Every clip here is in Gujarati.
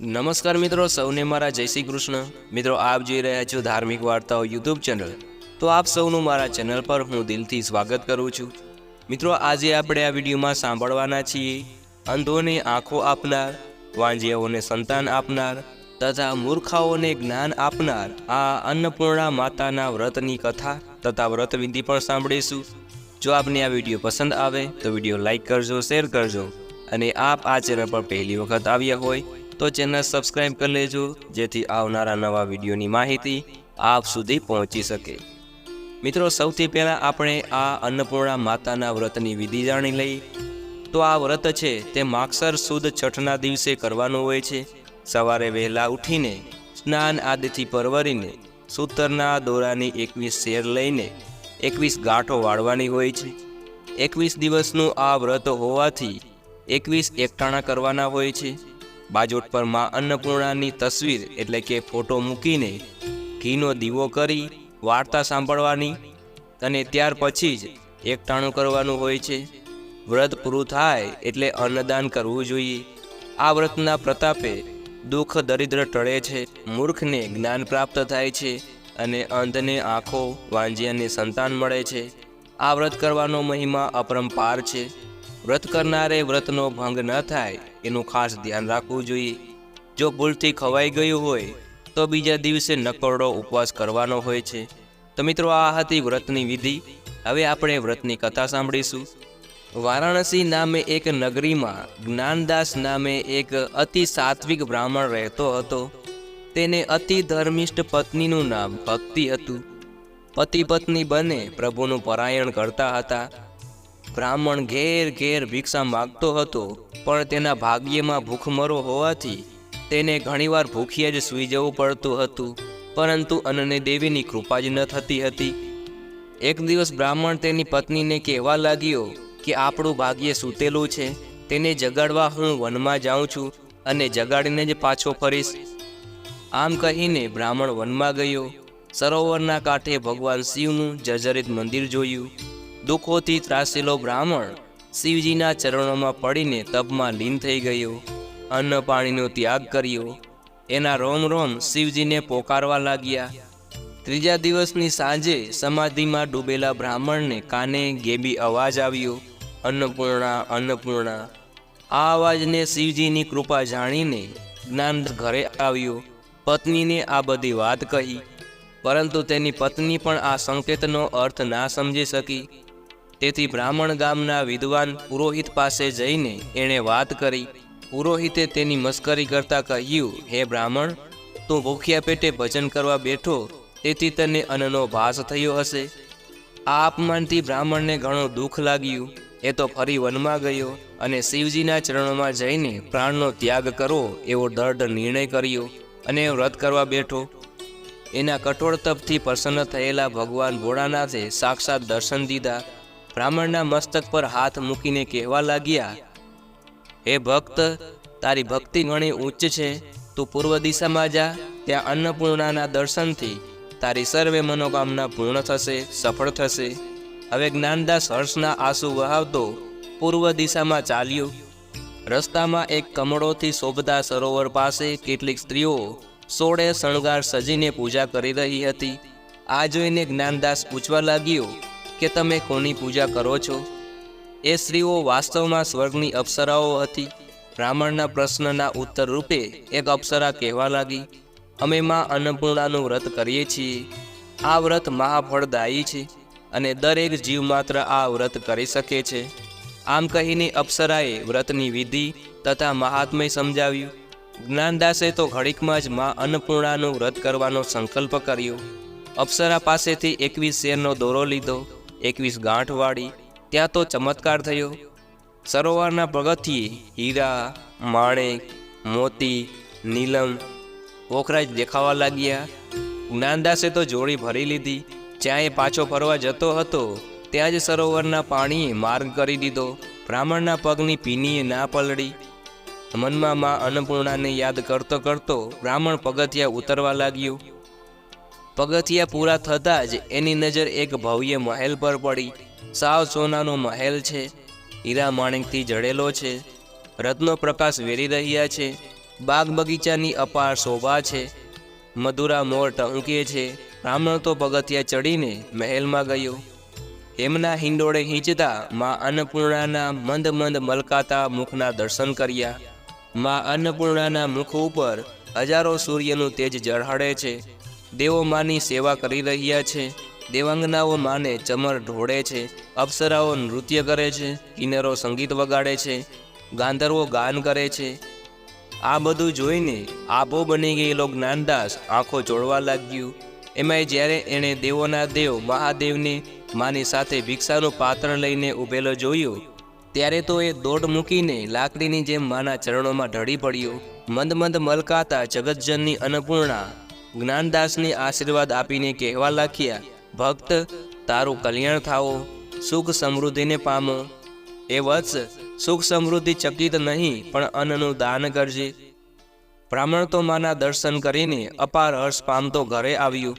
નમસ્કાર મિત્રો, સૌને મારા જય શ્રી કૃષ્ણ. મિત્રો, આપ જોઈ રહ્યા છો ધાર્મિક વાર્તાઓ યુટ્યુબ ચેનલ. તો આપ સૌનું મારા ચેનલ પર હું દિલથી સ્વાગત કરું છું. મિત્રો, આજે આપણે આ વિડીયોમાં સાંભળવાના છીએ, અંધોને આંખો આપનાર વાંજિયાઓને સંતાન આપનાર, તથા મૂર્ખાઓને જ્ઞાન આપનાર આ અન્નપૂર્ણા માતાના વ્રતની કથા તથા વ્રતવિધિ પણ સાંભળીશું. જો આપને આ વીડિયો પસંદ આવે, તો વીડિયો લાઇક કરજો, શેર કરજો અને આપ આ ચેનલ પર પહેલી વખત આવ્યા હોય તો ચેનલ સબસ્ક્રાઈબ કરી લેજો, જેથી આવનારા નવા વિડીયોની માહિતી આપ સુધી પહોંચી શકે. મિત્રો, સૌથી પહેલાં આપણે આ અન્નપૂર્ણા માતાના વ્રતની વિધિ જાણી લઈ તો આ વ્રત છે તે માગસર સુદ છઠના દિવસે કરવાનું હોય છે. સવારે વહેલા ઉઠીને, સ્નાન આદિથી પરવરીને, સૂતરના દોરાની એકવીસ શેર લઈને, એકવીસ ગાંઠો વાળવાની હોય છે. એકવીસ દિવસનું આ વ્રત હોવાથી એકવીસ એકટાણા કરવાના હોય છે. બાજોટ પરમાં અન્નપૂર્ણાની તસવીર એટલે કે ફોટો મૂકીને ઘીનો દીવો કરી, વાર્તા સાંભળવાની અને ત્યાર પછી જ એકટાણું કરવાનું હોય છે. વ્રત પૂરું થાય એટલે અન્નદાન કરવું જોઈએ. આ વ્રતના પ્રતાપે દુઃખ દરિદ્ર ટળે છે, મૂર્ખને જ્ઞાન પ્રાપ્ત થાય છે અને અંધને આંખો, વાંજિયાને સંતાન મળે છે. આ વ્રત કરવાનો મહિમા અપરંપાર છે. વ્રત કરનારે વ્રતનો ભંગ ન થાય, એનું ખાસ ધ્યાન રાખવું જોઈએ. જો ભૂલથી ખવાઈ ગયું હોય, તો બીજા દિવસે નકોરડો ઉપવાસ કરવાનો હોય છે. તો મિત્રો, આ હતી વ્રતની વિધિ. હવે આપણે વ્રતની કથા સાંભળીશું. વારાણસી નામે એક નગરીમાં જ્ઞાનદાસ નામે એક અતિ સાત્વિક બ્રાહ્મણ રહેતો હતો. તેને અતિ ધર્મિષ્ઠ પત્નીનું નામ ભક્તિ હતું. પતિ પત્ની બંને પ્રભુનું પરાયણ કરતા હતા. બ્રાહ્મણ ઘેર ઘેર ભિક્ષા માગતો હતો, પણ તેના ભાગ્યમાં ભૂખમરો હોવાથી તેને ઘણીવાર ભૂખ્યા જ સૂઈ જવું પડતું હતું. પરંતુ અનન્ય દેવીની કૃપા જ ન થતી હતી. એક દિવસ બ્રાહ્મણ તેની પત્નીને કહેવા લાગ્યો કે આપણું ભાગ્ય સૂતેલું છે, તેને જગાડવા હું વનમાં જાઉં છું અને જગાડીને જ પાછો ફરીશ. આમ કહીને બ્રાહ્મણ વનમાં ગયો. સરોવરના કાંઠે ભગવાન શિવનું જર્જરિત મંદિર જોયું. દુઃખોથી ત્રાસેલો બ્રાહ્મણ શિવજીના ચરણોમાં પડીને તપમાં લીન થઈ ગયો. અન્ન પાણીનો ત્યાગ કર્યો. એના રોમ રોમ શિવજીને પોકારવા લાગ્યા. ત્રીજા દિવસની સાંજે સમાધિમાં ડૂબેલા બ્રાહ્મણને કાને ગેબી અવાજ આવ્યો, અન્નપૂર્ણા અન્નપૂર્ણા. આ અવાજને શિવજીની કૃપા જાણીને જ્ઞાન ઘરે આવ્યો. પત્નીને આ બધી વાત કહી, પરંતુ તેની પત્ની પણ આ સંકેતનો અર્થ ના સમજી શકી. તેથી બ્રાહ્મણ ગામના વિદ્વાન પુરોહિત પાસે જઈને એણે વાત કરી. પુરોહિતે તેની મસ્કરી કરતાં કહ્યું, હે બ્રાહ્મણ, તું ભૂખ્યા પેટે ભજન કરવા બેઠો, તેથી તને અન્નનો ભાસ થયો હશે. આ અપમાનથી બ્રાહ્મણને ઘણું દુઃખ લાગ્યું. એ તો ફરી વનમાં ગયો અને શિવજીના ચરણોમાં જઈને પ્રાણનો ત્યાગ કરવો એવો દૃઢ નિર્ણય કર્યો અને વ્રત કરવા બેઠો. એના કઠોળ તપથી પ્રસન્ન થયેલા ભગવાન ભોળાનાથે સાક્ષાત દર્શન દીધા બ્રાહ્મણના મસ્તક પર હાથ મૂકીને કહેવા લાગ્યા, હે ભક્ત, તારી ભક્તિ ઘણી ઉચ્ચ છે. તું પૂર્વ દિશામાં જા, ત્યાં અન્નપૂર્ણાના દર્શનથી તારી સર્વે મનોકામના પૂર્ણ થશે, સફળ થશે. હવે જ્ઞાનદાસ હર્ષના આંસુ વહાવતો પૂર્વ દિશામાં ચાલ્યો. રસ્તામાં એક કમળોથી શોભતા સરોવર પાસે કેટલીક સ્ત્રીઓ સોળે શણગાર સજીને પૂજા કરી રહી હતી. આ જોઈને જ્ઞાનદાસ પૂછવા લાગ્યો કે તમે કોની પૂજા કરો છો? એ સ્ત્રીઓ વાસ્તવમાં સ્વર્ગની અપ્સરાઓ હતી. બ્રાહ્મણના પ્રશ્નના ઉત્તર રૂપે એક અપ્સરા કહેવા લાગી. અમે માં અન્નપૂર્ણાનું વ્રત કરીએ છીએ. આ વ્રત મહાફળદાયી છે અને દરેક જીવ માત્ર આ વ્રત કરી શકે છે. આમ કહીને અપ્સરાએ વ્રતની વિધિ તથા મહાત્મય સમજાવ્યું. જ્ઞાનદાસે તો ઘડીકમાં જ માં અન્નપૂર્ણાનું વ્રત કરવાનો સંકલ્પ કર્યો. અપ્સરા પાસેથી એકવીસ શેરનો દોરો લીધો. એકવીસ ગાંઠ વાળી, ત્યાં તો ચમત્કાર થયો. સરોવરના પગથિયે હીરા, માણેક, મોતી, નીલમ પોખરાજ દેખાવા લાગ્યા. જ્ઞાનદાસે તો જોડી ભરી લીધી. જ્યાં એ પાછો ફરવા જતો હતો, ત્યાં જ સરોવરના પાણીએ માર્ગ કરી દીધો. બ્રાહ્મણના પગની પીનીએ ના પલડી મનમાં માં અન્નપૂર્ણાને યાદ કરતો કરતો બ્રાહ્મણ પગથિયા ઉતરવા લાગ્યો. પગથિયા પૂરા થતાં જ એની નજર એક ભવ્ય મહેલ પર પડી. સાવ સોનાનો મહેલ છે. હીરા માણેકથી જડેલો છે. રત્નો પ્રકાશ વેરી રહ્યા છે. બાગ બગીચાની અપાર શોભા છે. મધુરા મોર ટહુકે છે. બ્રાહ્મણ તો પગથિયા ચડીને મહેલમાં ગયો. એમના હિંડોળે હિંચતા મા અન્નપૂર્ણાના મંદ મંદ મલકાતા મુખના દર્શન કર્યા. મા અન્નપૂર્ણાના મુખ ઉપર હજારો સૂર્યનું તેજ ઝળહળે છે. દેવો માની સેવા કરી રહ્યા છે. દેવાંગનાઓ માને ચમર ઢોળે છે. અપ્સરાઓ નૃત્ય કરે છે. કિન્નરો સંગીત વગાડે છે. ગાંધર્વો ગાન કરે છે. આ બધું જોઈને આબો બની ગયેલો જ્ઞાનદાસ આંખો જોડવા લાગ્યું. એમાંય જ્યારે એણે દેવોના દેવ મહાદેવને માની સાથે ભિક્ષાનું પાત્ર લઈને ઊભેલો જોયો, ત્યારે તો એ દોડ મૂકીને લાકડીની જેમ માના ચરણોમાં ઢળી પડ્યો. મંદ મંદ મલકાતા જગતજનની અન્નપૂર્ણા જ્ઞાનદાસને આશીર્વાદ આપીને કહેવા લાગ્યા, ભક્ત, તારું કલ્યાણ થાવો સુખ સમૃદ્ધિને પામો. એ વત્સ સુખ સમૃદ્ધિ ચકિત નહીં, પણ અન્નનું દાન કરજે. બ્રાહ્મણ તો માના દર્શન કરીને અપાર હર્ષ પામતો ઘરે આવ્યું.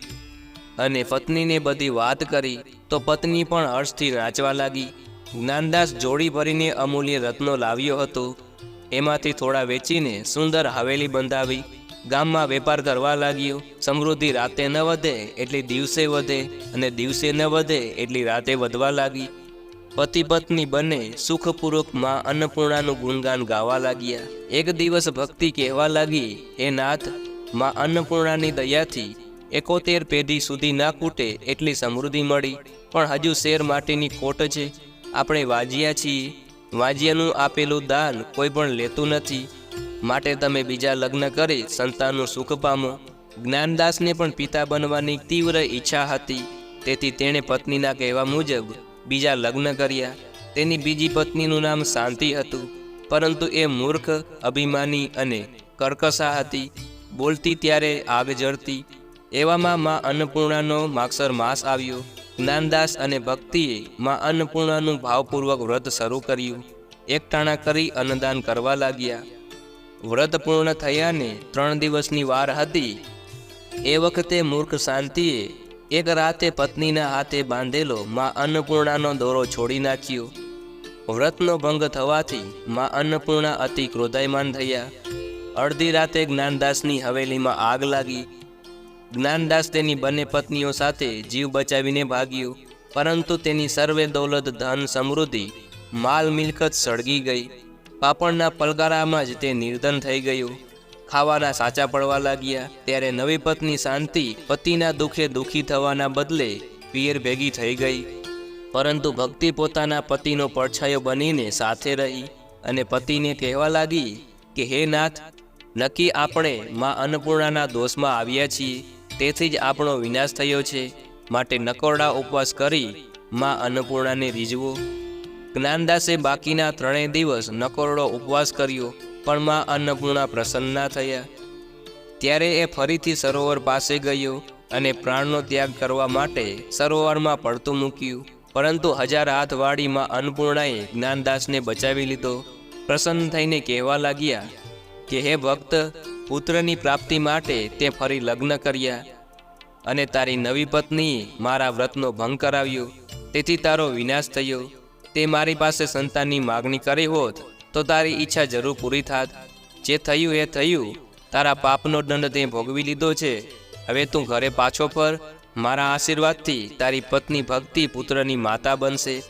અને પત્નીને બધી વાત કરી, તો પત્ની પણ હર્ષથી નાચવા લાગી. જ્ઞાનદાસ જોડી ભરીને અમૂલ્ય રત્નો લાવ્યો હતો. એમાંથી થોડા વેચીને સુંદર હવેલી બંધાવી. ગામમાં વેપાર કરવા લાગ્યો. સમૃદ્ધિ રાતે ન વધે એટલી દિવસે વધે અને દિવસે ન વધે એટલી રાતે વધવા લાગી. પતિ પત્ની બંને સુખપૂર્વકમાં અન્નપૂર્ણાનું ગુણગાન ગાવા લાગ્યા. એક દિવસ ભક્તિ કહેવા લાગી, હે નાથ, માં અન્નપૂર્ણાની દયાથી એકોતેર પેઢી સુધી ના કૂટે એટલી સમૃદ્ધિ મળી. પણ હજુ શેર માટેની ખોટ છે. આપણે વાજિયા છીએ. વાજિયાનું આપેલું દાન કોઈ પણ લેતું નથી. માટે તમે બીજા લગ્ન કરી સંતાનનું સુખ પામો. જ્ઞાનદાસને પણ પિતા બનવાની તીવ્ર ઈચ્છા હતી. તેથી તેણે પત્નીના કહેવા મુજબ બીજા લગ્ન કર્યા. તેની બીજી પત્નીનું નામ શાંતિ હતું. પરંતુ એ મૂર્ખ, અભિમાની અને કર્કશા હતી. બોલતી ત્યારે આગ જળતી એવામાં માં અન્નપૂર્ણાનો માગસર માસ આવ્યો. જ્ઞાનદાસ અને ભક્તિએ માં અન્નપૂર્ણાનું ભાવપૂર્વક વ્રત શરૂ કર્યું. એકટાણા કરી અન્નદાન કરવા લાગ્યા. વ્રત પૂર્ણ થયાને ત્રણ દિવસની વાર હતી. એ વખતે મૂર્ખ શાંતિએ એક રાતે પત્નીના હાથે બાંધેલો માં અન્નપૂર્ણાનો દોરો છોડી નાખ્યો. વ્રતનો ભંગ થવાથી માં અન્નપૂર્ણા અતિ ક્રોધાયમાન થયા. અડધી રાતે જ્ઞાનદાસની હવેલીમાં આગ લાગી. જ્ઞાનદાસ તેની બંને પત્નીઓ સાથે જીવ બચાવીને ભાગ્યો, પરંતુ તેની સર્વે દૌલત, ધન, સમૃદ્ધિ, માલ, મિલકત સળગી ગઈ. પાપણના પલકારામાં જ તે નિર્ધન થઈ ગયું. ખાવાના સાચા પડવા લાગ્યા, ત્યારે નવી પત્ની શાંતિ પતિના દુઃખે દુઃખી થવાના બદલે પિયર ભેગી થઈ ગઈ. પરંતુ ભક્તિ પોતાના પતિનો પડછાયો બનીને સાથે રહી અને પતિને કહેવા લાગી કે, હે નાથ, નક્કી આપણે માં અન્નપૂર્ણાના દોષમાં આવ્યા છીએ. તેથી જ આપણો વિનાશ થયો છે. માટે નકોરડા ઉપવાસ કરી મા અન્નપૂર્ણાને રીઝવો. જ્ઞાનદાસે બાકીના ત્રણેય દિવસ નકોરડો ઉપવાસ કર્યો, પણ માં અન્નપૂર્ણા પ્રસન્ન ના થયા. ત્યારે એ ફરીથી સરોવર પાસે ગયો અને પ્રાણનો ત્યાગ કરવા માટે સરોવરમાં પડતું મૂક્યું. પરંતુ હજાર હાથ વાળીમાં અન્નપૂર્ણાએ જ્ઞાનદાસને બચાવી લીધો. પ્રસન્ન થઈને કહેવા લાગ્યા કે, હે ભક્ત, પુત્રની પ્રાપ્તિ માટે તે ફરી લગ્ન કર્યા અને તારી નવી પત્નીએ મારા વ્રતનો ભંગ કરાવ્યો. તેથી તારો વિનાશ થયો. તે મારી પાસે સંતાનની માગણી કરી હોત, તો તારી ઈચ્છા જરૂર પૂરી થાત. જે થયું એ થયું. તારા પાપનો દંડ તે ભોગવી લીધો છે. હવે તું ઘરે પાછો ફર. મારા આશીર્વાદથી તારી પત્ની ભક્તિ પુત્રની માતા બનશે.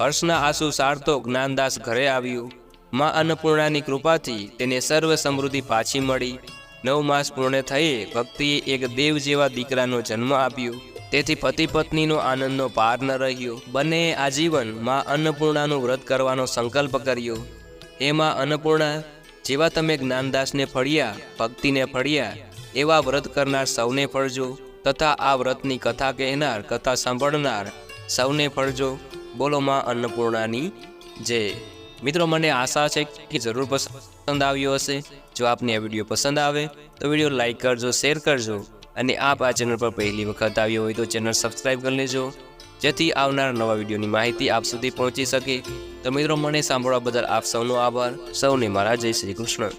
હર્ષના આંસુ સારતો જ્ઞાનદાસ ઘરે આવ્યું. માં અન્નપૂર્ણાની કૃપાથી તેને સર્વ સમૃદ્ધિ પાછી મળી. નવ માસ પૂર્ણ થયે ભક્તિએ એક દેવ જેવા દીકરાનો જન્મ આપ્યો. તેથી પતિ પત્નીનો આનંદનો પાર ન રહ્યો. બંને આજીવનમાં અન્નપૂર્ણાનું વ્રત કરવાનો સંકલ્પ કર્યો. એમાં અન્નપૂર્ણા, જેવા તમે જ્ઞાનદાસને ફળ્યા, ભક્તિને ફળ્યા, એવા વ્રત કરનાર સૌને ફળજો, તથા આ વ્રતની કથા કહેનાર, કથા સાંભળનાર સૌને ફળજો. બોલો માં અન્નપૂર્ણાની જય. મિત્રો, મને આશા છે કે જરૂર પસંદ આવ્યો હશે. જો આપને આ વીડિયો પસંદ આવે, તો વીડિયો લાઈક કરજો, શેર કરજો. અને આપ આ ચેનલ પર પહેલી વખત આવ્યો હોય તો ચેનલ સબસ્ક્રાઈબ કરી લેજો. જેથી આવનાર નવા વિડીયોની માહિતી આપ સુધી પહોંચી શકે. તો મિત્રો, મને સાંભળવા બદલ આપ સૌનો આભાર. સૌને મારા જય શ્રી કૃષ્ણ.